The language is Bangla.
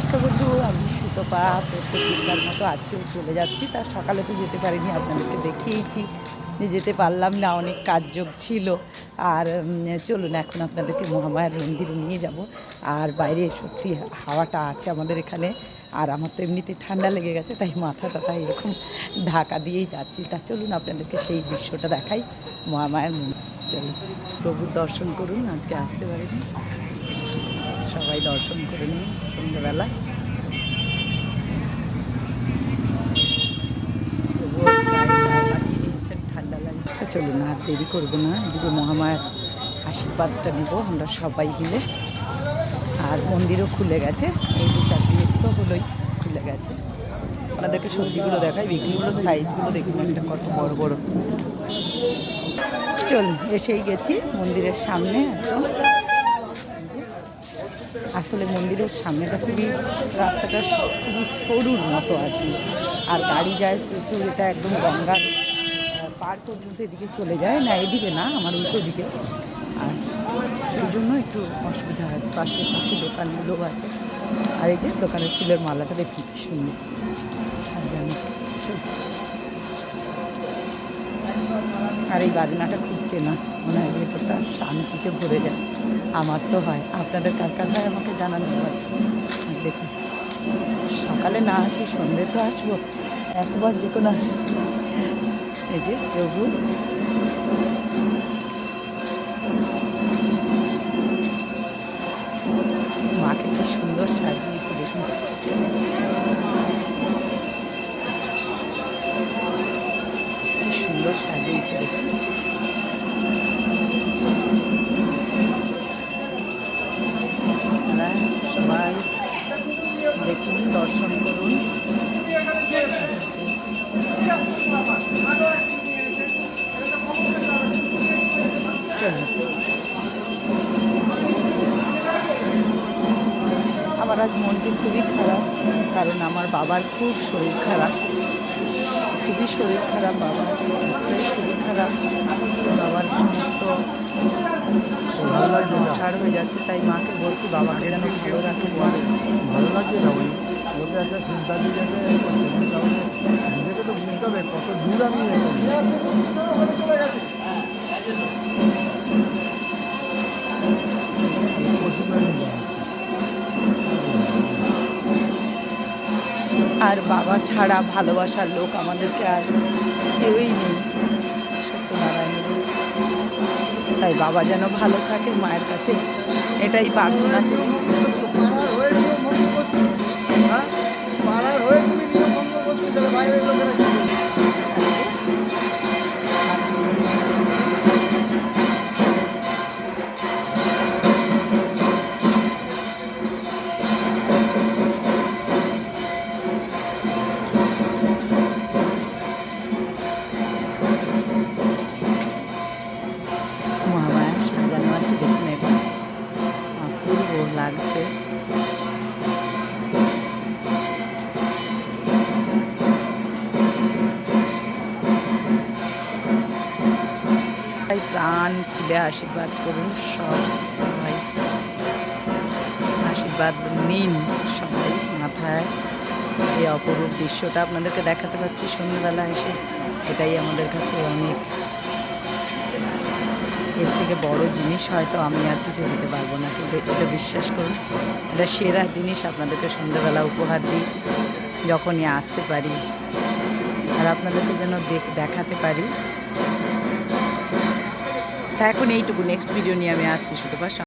নমস্কার বন্ধু, আমি সুতপা প্রত্যেকবার মতো আজকেও চলে যাচ্ছি। তার সকালে তো যেতে পারিনি, আপনাদেরকে দেখিয়েছি। যে যেতে পারলাম না, অনেক কাজযোগ ছিল। আর চলুন এখন আপনাদেরকে মহামায়ার মন্দিরে নিয়ে যাব। আর বাইরে সত্যি হাওয়াটা আছে আমাদের এখানে। আর আমার তো এমনিতে ঠান্ডা লেগে গেছে, তাই মাথা টাথা এরকম ঢাকা দিয়েই যাচ্ছি। তা চলুন আপনাদেরকে সেই দৃশ্যটা দেখাই মহামায়ার মন্দির। চলুন, প্রভুর দর্শন করুন, আজকে আসতে পারিনি। সবাই দর্শন করে নিন সন্ধ্যাবেলা। তবুও গায়ে চা ঠান্ডা লাগছে, চলুন আর দেরি করব না। এদিকে মহামায়ার আশীর্বাদটা নেব, আমরা সবাই মিলে। আর মন্দিরও খুলে গেছে, এই দু চার দিন তো হলোই খুলে গেছে। আপনাদেরকে সবজিগুলো দেখাই বিক্রিগুলো সাইজগুলো দেখুন একটা কত বড় বড়। চলুন, এসেই গেছি মন্দিরের সামনে একদম। আসলে মন্দিরের সামনেটা খুবই রাস্তাটা খুবই সরুর মতো আর কি। আর গাড়ি যায় প্রচুর এটা একদম গঙ্গার আহ, পার পর্যন্ত এদিকে চলে যায়। না এদিকে না আমার উল্টো দিকে। আর এই জন্য একটু অসুবিধা হয়। পাশে পাশে দোকানগুলোও আছে। আর এই যে দোকানের ফুলের মালাটা দেখি সুন্দর। আর এই বাজনাটা খুঁজছে না মনে হয় ভেতরটা শান্তিতে ভরে যায়। আমার তো হয়। আপনাদের কার কার হয় আমাকে জানানো হয় দেখুন, সকালে না আসি সন্ধ্যে তো আসব। একবার যে কোনো আসি। এই যে প্রভু। আমার আজ মনটি খুবই খারাপ কারণ আমার বাবার খুব শরীর খারাপ। খুবই শরীর খারাপ বাবার এতটাই শরীর খারাপ। বাবার সমস্ত ছাড় হয়ে যাচ্ছে তাই মাকে বলছি বাবাকে যেন ভালো রাখে ভালো লাগছে না ওই ওদের একটা চিন্তা দিয়ে যাবে নিজেকে তো বুঝতে হবে কত দূর আমি আর বাবা ছাড়া ভালোবাসার লোক আমাদেরকে আর কেউই নেই। সত্যনারায়ণের তাই বাবা যেন ভালো থাকে, মায়ের কাছে এটাই প্রার্থনা করি। লাগছে। প্রাণ খুলে আশীর্বাদ করুন সবাই আশীর্বাদ নিন সবাই মাথায়। এই অপরূপ দৃশ্যটা আপনাদেরকে দেখাতে পাচ্ছি সন্ধ্যেবেলা এসে। এটাই আমাদের কাছে অনেক এর থেকে বড় জিনিস হয়তো আমি আর কিছু দিতে পারব না, কিন্তু এটা বিশ্বাস করুন, এটা সেরা জিনিস আপনাদেরকে সন্ধ্যাবেলা উপহার দিই, যখনই আসতে পারি। আর আপনাদেরকে যেন দেখ- দেখাতে পারি। তা এখন এইটুকু নেক্সট ভিডিও নিয়ে আমি আসছি, শুধু